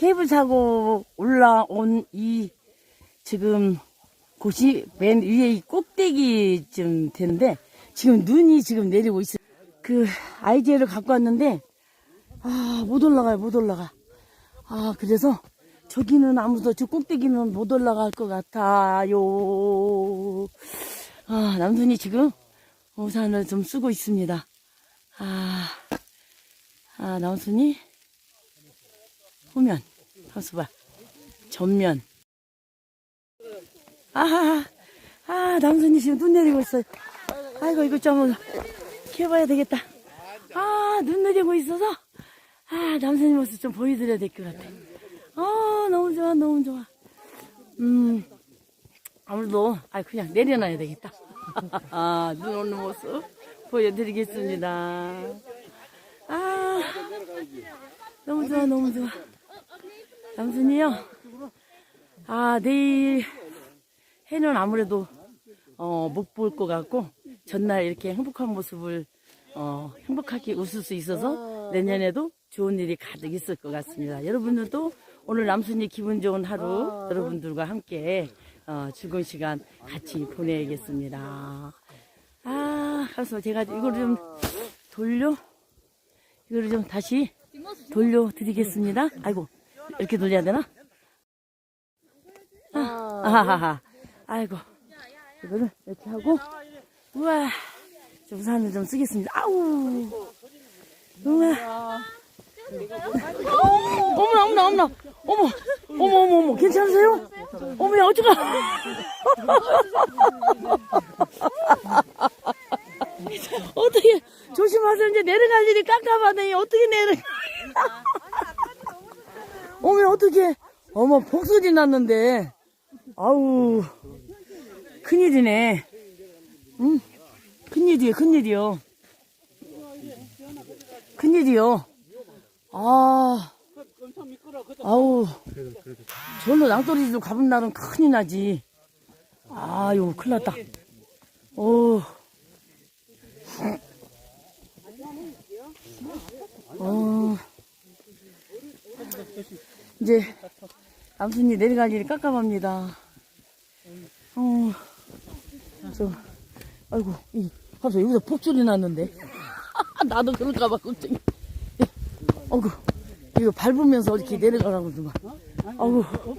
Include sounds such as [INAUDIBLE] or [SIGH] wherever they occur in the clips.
케이블 타고 올라온 이 지금 곳이 맨 위에 이 꼭대기쯤 되는데 지금 눈이 지금 내리고 있어요. 그 아이디어를 갖고 왔는데 아 못 올라가요 못 올라가. 아 그래서 저기는 아무도 저 꼭대기는 못 올라갈 것 같아요. 아 남순이 지금 우산을 좀 쓰고 있습니다. 아, 아 남순이 후면 하수 봐 전면 아, 아, 남순이 지금 눈 내리고 있어요. 아이고, 이거 좀 키워봐야 되겠다. 아, 눈 내리고 있어서, 아, 남순이 모습 좀 보여드려야 될 것 같아. 아, 너무 좋아, 너무 좋아. 음, 아무래도, 아, 그냥 내려놔야 되겠다. [LAUGHS] 아, 눈 오는 모습 보여드리겠습니다. 아, 너무 좋아, 너무 좋아. 남순이요. 아, 내일 해는 아무래도 어, 못 볼 것 같고 전날 이렇게 행복한 모습을 어, 행복하게 웃을 수 있어서 내년에도 좋은 일이 가득 있을 것 같습니다. 여러분들도 오늘 남순이 기분 좋은 하루 여러분들과 함께 어, 즐거운 시간 같이 보내겠습니다. 아, 그래서 제가 이거를 좀 돌려 이거를 좀 다시 돌려드리겠습니다. 아이고 이렇게 돌려야 되나? 아, 아하하. 아이고. 이거를 이렇게 하고, 우와. 저 우산을 좀 쓰겠습니다. 아우. 우와. 어머나, 어머나, 어머나. 어머, 어머, 어머, 어머. 괜찮으세요? 어머야, 어쩌가. [LAUGHS] 어떻게, 조심하세요. 이제 내려갈 일이 깜깜하네. 어떻게 내려. 어머, 어떻게. 어머, 폭소리 났는데. 아우, 큰일이네. 응? 큰일이요, 큰일이요. 큰일이요. 아, 아우, 절로 낭떠러지도 가본 날은 큰일 나지. 아유, 큰일 났다. 오. 어, 이제, 남순이 내려갈 일이 깜깜합니다. 어, 저, 아이고, 이, 갑자기 여기서 폭소리 났는데. [LAUGHS] 나도 그럴까봐 걱정이. 예, 어구, 이거 밟으면서 이렇게 내려가라고 좀 봐. 어구, 어?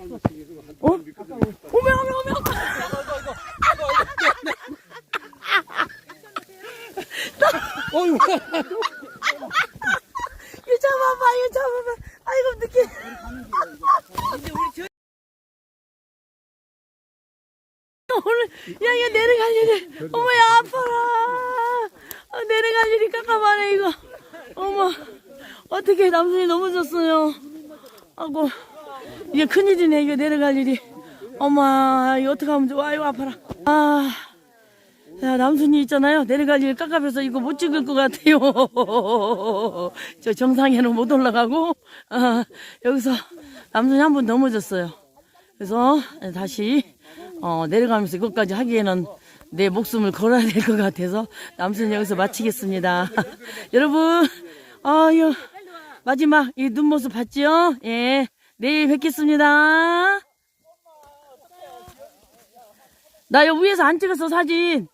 오메, 오메, 오메! 어이구, 이거 잡아봐, 이거 잡아봐. 아이고, 늦게. [LAUGHS] 오늘, 야, 이거 내려갈 일이, 어머야, 아파라. 아, 내려갈 일이 깜깜하네, 이거. 어머, 어떻게 남순이 넘어졌어요. 아고, 이게 큰일이네, 이거 내려갈 일이. 어머, 이거 어떡하면 좋아, 아이고, 아파라. 아. 야, 남순이 있잖아요. 내려갈 일 깝깝해서 이거 못 찍을 것 같아요. [LAUGHS] 저 정상에는 못 올라가고, 아, 여기서 남순이 한 번 넘어졌어요. 그래서 다시, 어, 내려가면서 이것까지 하기에는 내 목숨을 걸어야 될 것 같아서 남순이 여기서 마치겠습니다. [LAUGHS] 여러분, 아유, 마지막 이 눈모습 봤지요? 예. 내일 뵙겠습니다. 나 여기 위에서 안 찍었어, 사진.